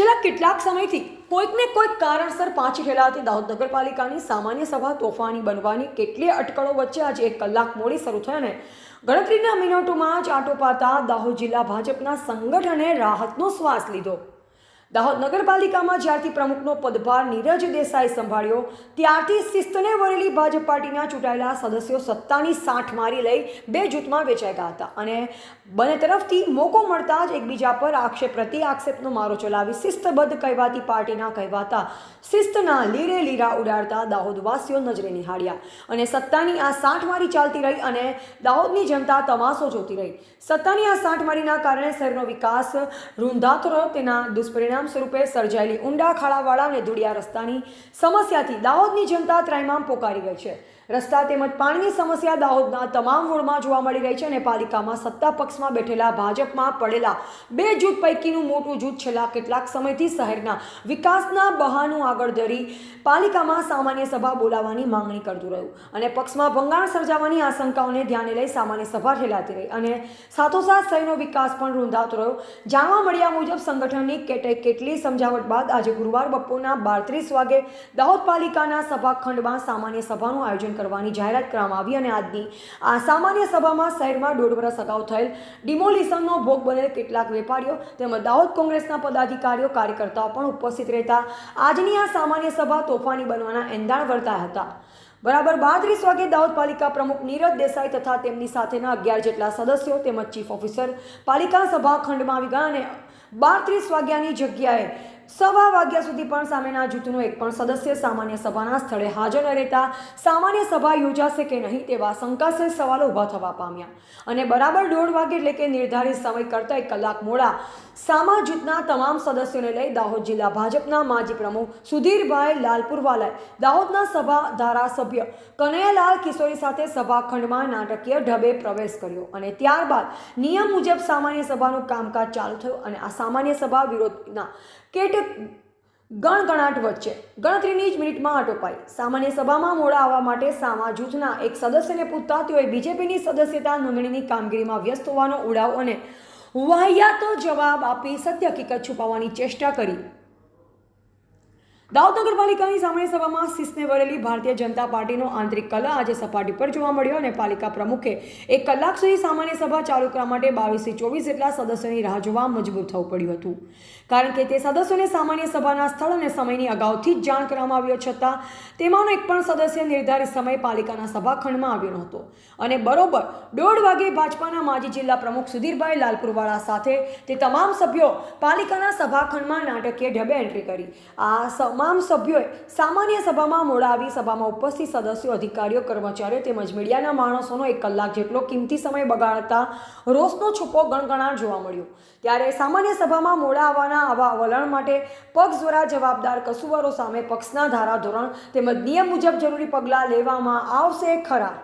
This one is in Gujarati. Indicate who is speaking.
Speaker 1: છેલ્લા કેટલાક સમયથી કોઈકને કોઈક કારણસર પાછી ઠેલાતી દાહોદ નગરપાલિકાની સામાન્ય સભા તોફાની બનવાની કેટલીય અટકળો વચ્ચે આજે એક કલાક મોડી શરૂ થઈ ગણતરીના મિનિટોમાં જ આટોપાતા દાહોદ જિલ્લા ભાજપના સંગઠને રાહતનો શ્વાસ લીધો. દાહોદ નગરપાલિકામાં જ્યારથી પ્રમુખનો પદભાર નીરજ દેસાઈ સંભાળ્યો, ત્યારથી શિસ્તને વરેલી ભાજપ પાર્ટીના ચૂંટાયેલા સદસ્યો સત્તાની સાંઠ મારી લઈ બે જૂથમાં વેચાઈ ગયા હતા અને બંને તરફથી મોકો મળતા જ એકબીજા પર આક્ષેપ પ્રતિ આક્ષેપનો મારો ચલાવી શિસ્તબદ્ધ કહેવાતી પાર્ટીના કહેવાતા શિસ્તના લીરે લીરા ઉડાડતા દાહોદવાસીઓ નજરે નિહાળ્યા અને સત્તાની આ સાંઠમારી ચાલતી રહી અને દાહોદની જનતા તમાશો જોતી રહી. સત્તાની આ સાંઠમારીના કારણે શહેરનો વિકાસ રૂંધાતો તેના દુષ્પરિણામ સ્વરૂપે સર્જાયેલી ઊંડા ખાડાવાળા અને ધૂળિયા રસ્તાની સમસ્યાથી દાહોદની જનતા ત્રાઈમામ પોકારી ગઈ છે. રસ્તા તેમજ પાણીની સમસ્યા દાહોદના તમામ વોર્ડમાં જોવા મળી રહી છે અને પાલિકામાં સત્તા પક્ષમાં બેઠેલા ભાજપમાં પડેલા બે જૂથ પૈકીનું મોટું જૂથ છેલ્લા કેટલાક સમયથી શહેરના વિકાસના બહાનું આગળ ધરી પાલિકામાં સામાન્ય સભા બોલાવવાની માંગણી કરતું રહ્યું અને પક્ષમાં ભંગાણ સર્જાવાની આશંકાઓને ધ્યાને લઈ સામાન્ય સભા ઠેલાતી રહી અને સાથોસાથ શહેરનો વિકાસ પણ રૂંધાતો રહ્યો. જાણવા મળ્યા મુજબ સંગઠનની કેટલી કેટલી સમજાવટ બાદ આજે ગુરુવાર બપોરના બાર ત્રીસ વાગે દાહોદ પાલિકાના સભાખંડમાં સામાન્ય સભાનું આયોજન કરવાની જાહેરાત કરવામાં આવી અને આજની આ સામાન્ય સભામાં શહેરમાં દોઢ વર્ષ અગાઉ થયેલ ડિમોલિશનનો ભોગ બનેલ કેટલાક વેપારીઓ તેમજ દાહોદ કોંગ્રેસના પદાધિકારીઓ, કાર્યકર્તાઓ પણ ઉપસ્થિત રહેતા. આજની આ સામાન્ય સભા તોફાની બનવાના એંધાણ વર્તાયા હતા. બરાબર બાત્રીસ વાગે દાહોદ પાલિકા પ્રમુખ નીરજ દેસાઈ તથા તેમની સાથેના અગિયાર જેટલા સદસ્યો તેમજ ચીફ ઓફિસર પાલિકા સભાખંડમાં આવી ગયા અને બાત્રીસ વાગ્યાની જગ્યાએ સવા વાગ્યા સુધી પણ સામેના જૂથનો એક પણ સદસ્ય સામાન્ય સભાના સ્થળે હાજર ન રહેતા સામાન્ય સભા યોજાશે કે નહીં તેવા શંકાશીલ સવાલો ઊભા થવા પામ્યા. અને બરાબર દોઢ વાગે એટલે કે નિર્ધારિત સમય કરતાં એક કલાક મોડા સામા જૂથના તમામ સદસ્યોને લઈ દાહોદ જિલ્લા ભાજપના માજી પ્રમુખ સુધીરભાઈ લાલપુરવાલાએ દાહોદના સભા ધારાસભ્ય કનૈયાલાલ કિશોરી સાથે સભાખંડમાં નાટકીય ઢબે પ્રવેશ કર્યો અને ત્યારબાદ નિયમ મુજબ સામાન્ય સભાનું કામકાજ ચાલુ થયું અને આ સામાન્ય સભા વિરોધના કેટ ગણગણાટ વચ્ચે. ગણતરીની જ મિનિટમાં અટોપાઈ સામાન્ય સભામાં મોડા આવવા માટે સામા જૂથના એક સદસ્યને પૂછતા તેઓએ બીજેપીની સદસ્યતા નોંધણીની કામગીરીમાં વ્યસ્ત હોવાનો ઉડાવ અને વાહિયાતો જવાબ આપી સત્ય હકીકત છુપાવવાની ચેષ્ટા કરી. દાહોદ નગરપાલિકાની સામાન્ય સભામાં શિસ્તને વળેલી ભારતીય જનતા પાર્ટીનો આંતરિક કલા આજે સપાટી પર જોવા મળ્યો અને પાલિકા પ્રમુખે એક કલાક સુધી સામાન્ય સભા ચાલુ કરવા માટે બાવીસથી ચોવીસ જેટલા સદસ્યોની રાહ જોવા મજબૂર થવું પડ્યું હતું. કારણ કે તે સદસ્યોને સામાન્ય સભાના સ્થળ અને સમયની અગાઉથી જ જાણ કરવામાં આવ્યો છતાં તેમાંનો એક પણ સદસ્ય નિર્ધારિત સમય પાલિકાના સભાખંડમાં આવ્યો નહોતો. અને બરોબર દોઢ વાગે ભાજપાના માજી જિલ્લા પ્રમુખ સુધીરભાઈ લાલપુરવાળા સાથે તે તમામ સભ્યો પાલિકાના સભાખંડમાં નાટકીય ઢબે એન્ટ્રી કરી. આ તમામ સભ્યોએ સામાન્ય સભામાં મોડા આવી સભામાં ઉપસ્થિત સદસ્યો, અધિકારીઓ, કર્મચારીઓ તેમજ મીડિયાના માણસોનો એક કલાક જેટલો કિંમતી સમય બગાડતા રોષનો છૂપો ગણગણાટ જોવા મળ્યો. ત્યારે સામાન્ય સભામાં મોડા આવવાના આવા વલણ માટે પક્ષ દ્વારા જવાબદાર કસુવારો સામે પક્ષના ધારાધોરણ તેમજ નિયમ મુજબ જરૂરી પગલાં લેવામાં આવશે ખરા.